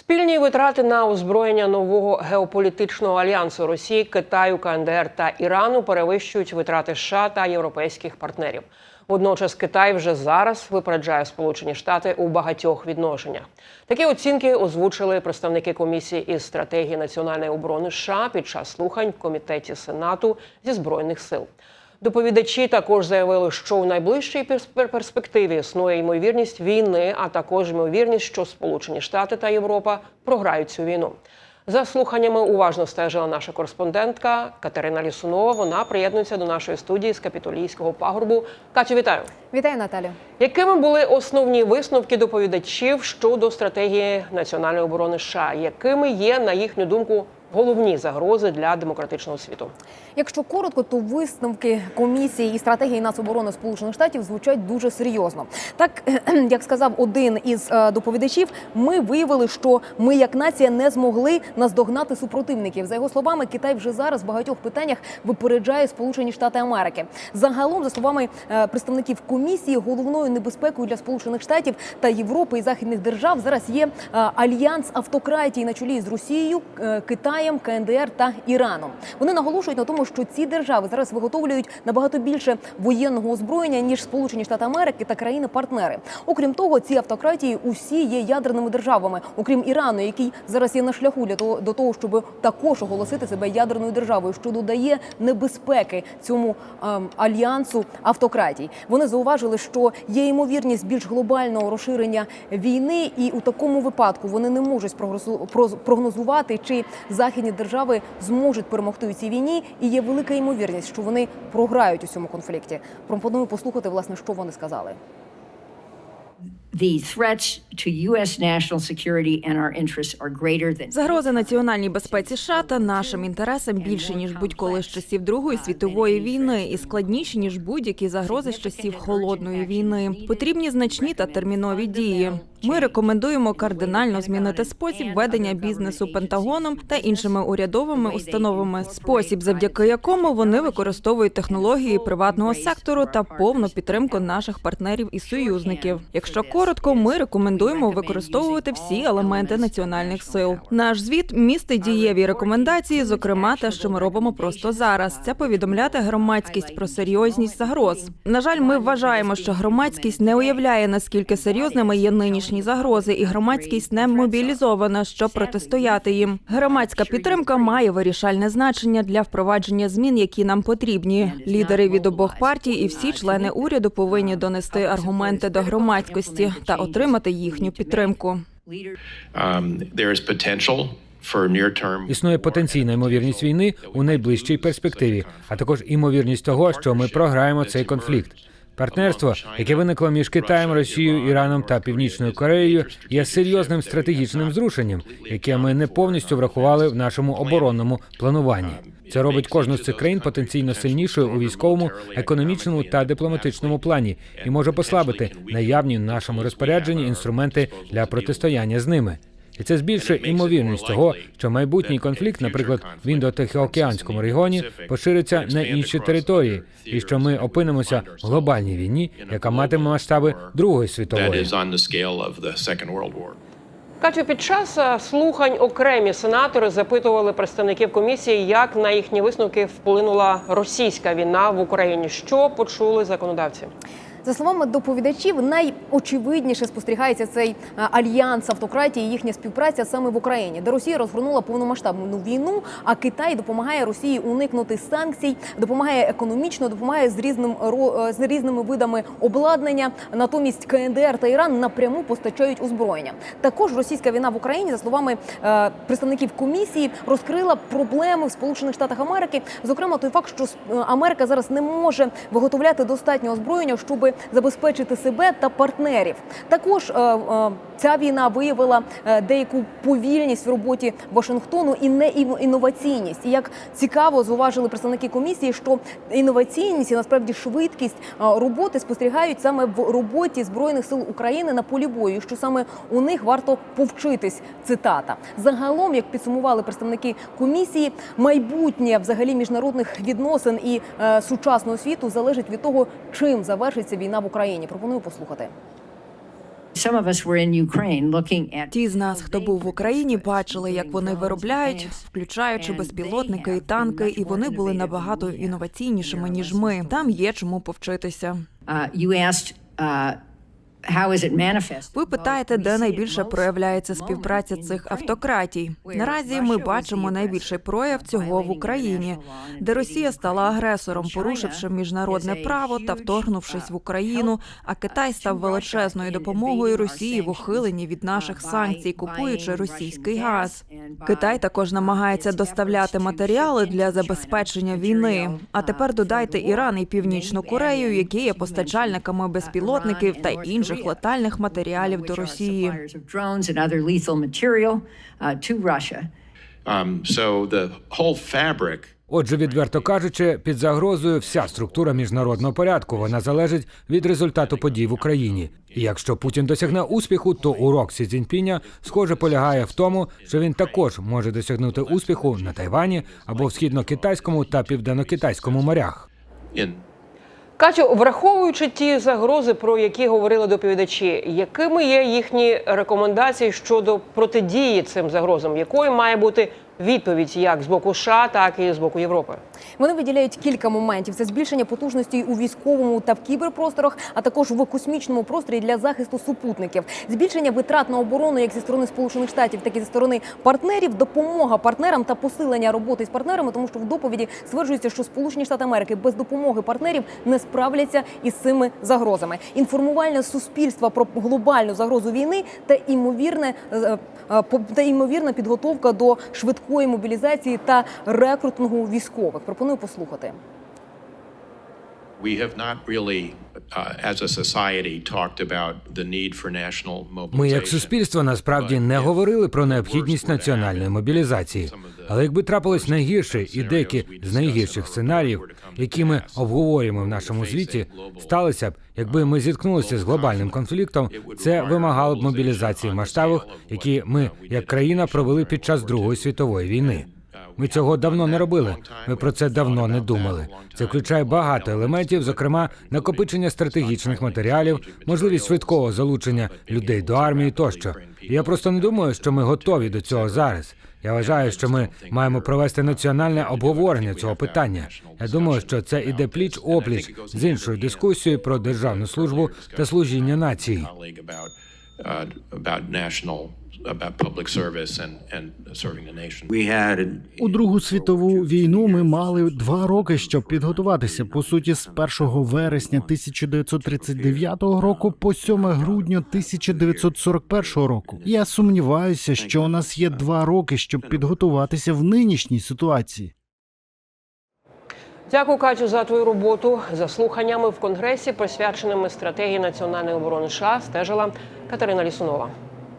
Спільні витрати на озброєння нового геополітичного альянсу Росії, Китаю, КНДР та Ірану перевищують витрати США та європейських партнерів. Водночас Китай вже зараз випереджає Сполучені Штати у багатьох відношеннях. Такі оцінки озвучили представники комісії із стратегії національної оборони США під час слухань в комітеті Сенату зі збройних сил. Доповідачі також заявили, що у найближчій перс- перспективі існує ймовірність війни, а також ймовірність, що Сполучені Штати та Європа програють цю війну. За слуханнями уважно стежила наша кореспондентка Катерина Лісунова. Вона приєднується до нашої студії з капітолійського пагорбу. Катю, вітаю! Вітаю, Наталю. Якими були основні висновки доповідачів щодо стратегії національної оборони США? Якими є, на їхню думку, головні загрози для демократичного світу? Якщо коротко, то висновки комісії і стратегії Нацоборони Сполучених Штатів звучать дуже серйозно. Так як сказав один із е, доповідачів, ми виявили, що ми як нація не змогли наздогнати супротивників. За його словами, Китай вже зараз в багатьох питаннях випереджає Сполучені Штати Америки. Загалом, за словами е, представників комісії, головною небезпекою для Сполучених Штатів та Європи і західних держав зараз є е, альянс автократії на чолі з Росією, е, Китаєм, КНДР та Іраном. Вони наголошують на тому, що ці держави зараз виготовлюють набагато більше воєнного озброєння ніж Сполучені Штати Америки та країни-партнери. Окрім того, ці автократії усі є ядерними державами, окрім Ірану, який зараз є на шляху для того до того, щоб також оголосити себе ядерною державою, що додає небезпеки цьому ем, альянсу автократій. Вони зауважили, що є ймовірність більш глобального розширення війни, і у такому випадку вони не можуть прогнозувати, чи західні держави зможуть перемогти у цій війні, і є велика ймовірність, що вони програють у цьому конфлікті. Пропоную послухати власне, що вони сказали. the threats to U.S. national security and our interests are greater than Загрози національній безпеці США та нашим інтересам більше ніж будь-коли з часів Другої світової війни і складніші ніж будь-які загрози з часів холодної війни. Потрібні значні та термінові дії. Ми рекомендуємо кардинально змінити спосіб ведення бізнесу Пентагоном та іншими урядовими установами, спосіб, завдяки якому вони використовують технології приватного сектору та повну підтримку наших партнерів і союзників. Якщо коротко, ми рекомендуємо використовувати всі елементи національних сил. Наш звіт містить дієві рекомендації, зокрема те, що ми робимо просто зараз. Це повідомляти громадськість про серйозність загроз. На жаль, ми вважаємо, що громадськість не уявляє наскільки серйозними є нинішні загрози, і громадськість не мобілізована, щоб протистояти їм. Громадська підтримка має вирішальне значення для впровадження змін, які нам потрібні. Лідери від обох партій і всі члени уряду повинні донести аргументи до громадськості та отримати їхню підтримку. Um, Існує потенційна ймовірність війни у найближчій перспективі, а також імовірність того, що ми програємо цей конфлікт. Партнерство, яке виникло між Китаєм, Росією, Іраном та Північною Кореєю, є серйозним стратегічним зрушенням, яке ми не повністю врахували в нашому оборонному плануванні. Це робить кожну з цих країн потенційно сильнішою у військовому, економічному та дипломатичному плані і може послабити наявні в нашому розпорядженні інструменти для протистояння з ними. І це збільшує імовірність того, що майбутній конфлікт, наприклад, в індотихоокеанському регіоні, пошириться на інші території, і що ми опинимося в глобальній війні, яка матиме масштаби Другої світової. Катю, під час е, слухань окремі сенатори запитували представників комісії, як на їхні висновки вплинула російська війна в Україні. Що почули законодавці? За словами доповідачів, найочевидніше спостерігається цей е, альянс автократії, їхня співпраця саме в Україні, де Росія розгорнула повномасштабну війну, а Китай допомагає Росії уникнути санкцій, допомагає економічно, допомагає з різним е, з різними видами обладнання. Натомість КНДР та Іран напряму постачають озброєння. Також російська війна в Україні, за словами е, представників комісії, розкрила проблеми в Сполучених Штатах Америки. Зокрема, той факт, що Америка зараз не може виготовляти достатньо озброєння, щоб забезпечити себе та партнерів. Також е, е, ця війна виявила е, деяку повільність в роботі Вашингтону і не іно- інноваційність. І як цікаво зауважили представники комісії, що інноваційність і насправді швидкість е, роботи спостерігають саме в роботі збройних сил України на полі бою, що саме у них варто повчитись. Цитата загалом, як підсумували представники комісії, майбутнє взагалі міжнародних відносин і е, сучасного світу залежить від того, чим завершиться війна в Україні. Пропоную послухати. Ті з нас, хто був в Україні, бачили, як вони виробляють, включаючи безпілотники і танки, і вони були набагато інноваційнішими ніж ми. Там є чому повчитися. Ви питаєте, де найбільше проявляється співпраця цих автократій. Наразі ми бачимо найбільший прояв цього в Україні, де Росія стала агресором, порушивши міжнародне право та вторгнувшись в Україну. А Китай став величезною допомогою Росії в ухиленні від наших санкцій, купуючи російський газ. Китай також намагається доставляти матеріали для забезпечення війни. А тепер додайте Іран і Північну Корею, які є постачальниками безпілотників та інших летальних матеріалів до Росії. Suppliers of drones and other lethal material to Russia. So the whole fabric Отже, відверто кажучи, під загрозою вся структура міжнародного порядку вона залежить від результату подій в Україні. І якщо Путін досягне успіху, то урок Сі Цзіньпіня, схоже полягає в тому, що він також може досягнути успіху на Тайвані або в східно-китайському та південно-китайському морях. Катю, враховуючи ті загрози, про які говорили доповідачі, якими є їхні рекомендації щодо протидії цим загрозам? Якою має бути відповідь як з боку США, так і з боку Європи? Вони виділяють кілька моментів: це збільшення потужностей у військовому та в кіберпросторах, а також в космічному просторі для захисту супутників, збільшення витрат на оборону як зі сторони Сполучених Штатів, так і зі сторони партнерів, допомога партнерам та посилення роботи з партнерами, тому що в доповіді стверджується, що Сполучені Штати Америки без допомоги партнерів не справляться із цими загрозами. Інформування суспільства про глобальну загрозу війни та імовірне е, е, та ймовірна підготовка до швидкої мобілізації та рекрутингу військових. Пропоную послухати. we have not really, uh, as a society, talked about the need for national mobilization. Ми, як суспільство, насправді не говорили про необхідність національної мобілізації. Але якби трапилось найгірше і деякі з найгірших сценаріїв, які ми обговорюємо в нашому звіті, сталося б, якби ми зіткнулися з глобальним конфліктом, це вимагало б мобілізації в масштабах, які ми, як країна, провели під час Другої світової війни. Ми цього давно не робили. Ми про це давно не думали. Це включає багато елементів, зокрема накопичення стратегічних матеріалів, можливість швидкого залучення людей до армії тощо. Я просто не думаю, що ми готові до цього зараз. Я вважаю, що ми маємо провести національне обговорення цього питання. Я думаю, що це іде пліч опліч з іншою дискусією про державну службу та служіння нації. Uh, about national about public service and and serving the nation. We had У Другу світову війну ми мали два роки, щоб підготуватися. По суті, з 1 вересня 1939 року по 7 грудня 1941 року. Я сумніваюся, що у нас є два роки, щоб підготуватися в нинішній ситуації. Дякую, Катю, за твою роботу. За слуханнями в конгресі, присвяченими стратегії національної оборони США, стежила Катерина Лісунова.